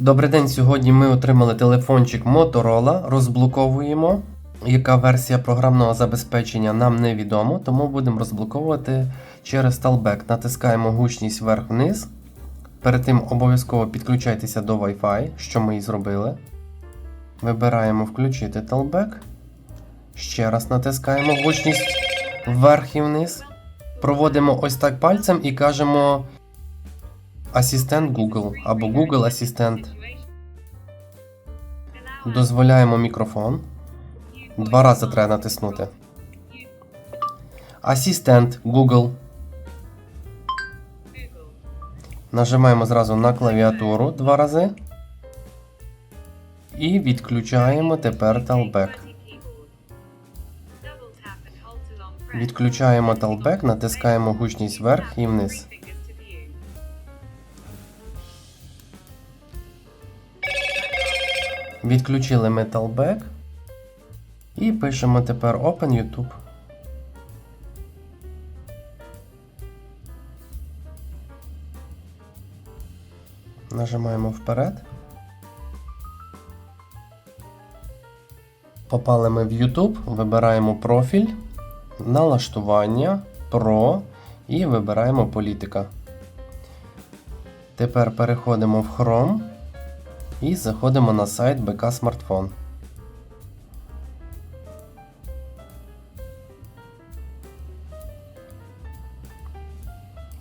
Добрий день. Сьогодні ми отримали телефончик Motorola, розблоковуємо. Яка версія програмного забезпечення нам невідомо, тому будемо розблоковувати через Talback. Натискаємо гучність вверх-вниз. Перед тим обов'язково підключайтеся до Wi-Fi, що ми і зробили. Вибираємо включити Talback. Ще раз натискаємо гучність вверх і вниз. Проводимо ось так пальцем і кажемо Асистент Google або Google Асистент. Дозволяємо мікрофон. Два рази треба натиснути. Асистент Google. Нажимаємо зразу на клавіатуру два рази. І відключаємо тепер Talback. Відключаємо Talback, натискаємо гучність вверх і вниз. Відключили ми Talback. І пишемо тепер Open YouTube. Нажимаємо вперед. Попали ми в YouTube, вибираємо профіль, налаштування, Pro і вибираємо політика. Тепер переходимо в Chrome і заходимо на сайт БК Smartphone.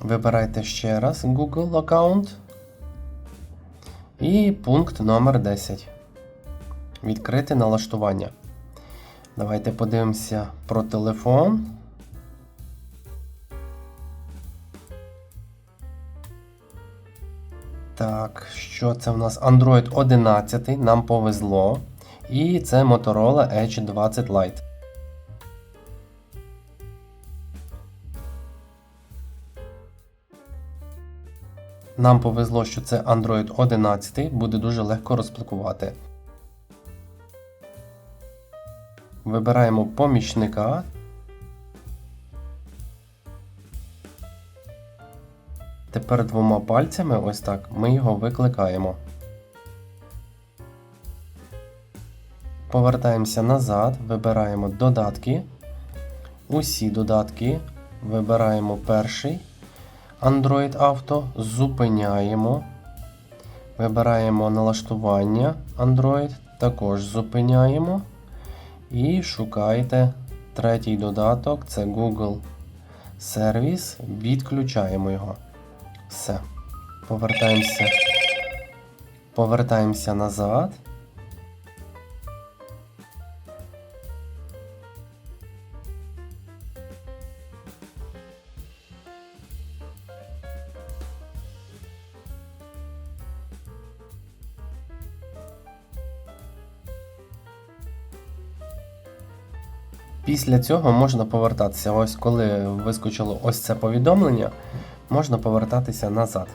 Вибирайте ще раз Google аккаунт. І пункт номер 10. Відкрити налаштування. Давайте подивимося про телефон. Так, що це в нас? Android 11, нам повезло. І це Motorola Edge 20 Lite. Нам повезло, що це Android 11, буде дуже легко розблокувати. Вибираємо помічника. Тепер двома пальцями, ось так, ми його викликаємо. Повертаємося назад, вибираємо додатки. Усі додатки. Вибираємо перший. Android Auto, зупиняємо. Вибираємо налаштування Android, також зупиняємо. І шукайте третій додаток це Google Сервіс. Відключаємо його. Все. Повертаємося. Повертаємося назад. Після цього можна повертатися. Ось коли вискочило ось це повідомлення, можна повертатися назад.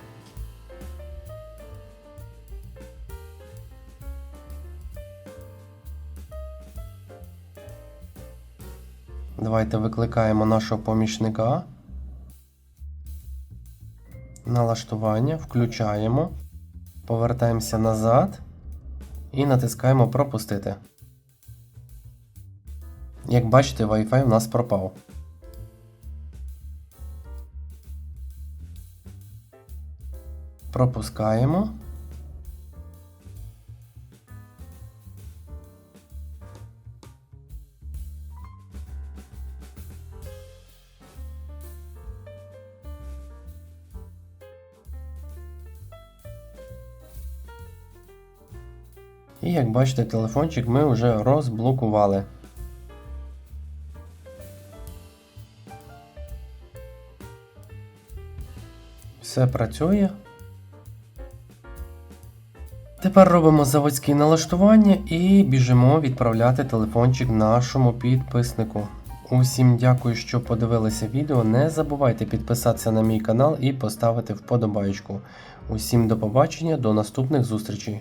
Давайте викликаємо нашого помічника. Налаштування, включаємо, повертаємося назад і натискаємо Пропустити. Як бачите, Wi-Fi в нас пропав. Пропускаємо. І як бачите, телефончик ми вже розблокували. Все працює. Тепер робимо заводські налаштування і біжимо відправляти телефончик нашому підписнику. Усім дякую, що подивилися відео. Не забувайте підписатися на мій канал і поставити вподобайку. Усім до побачення, до наступних зустрічей.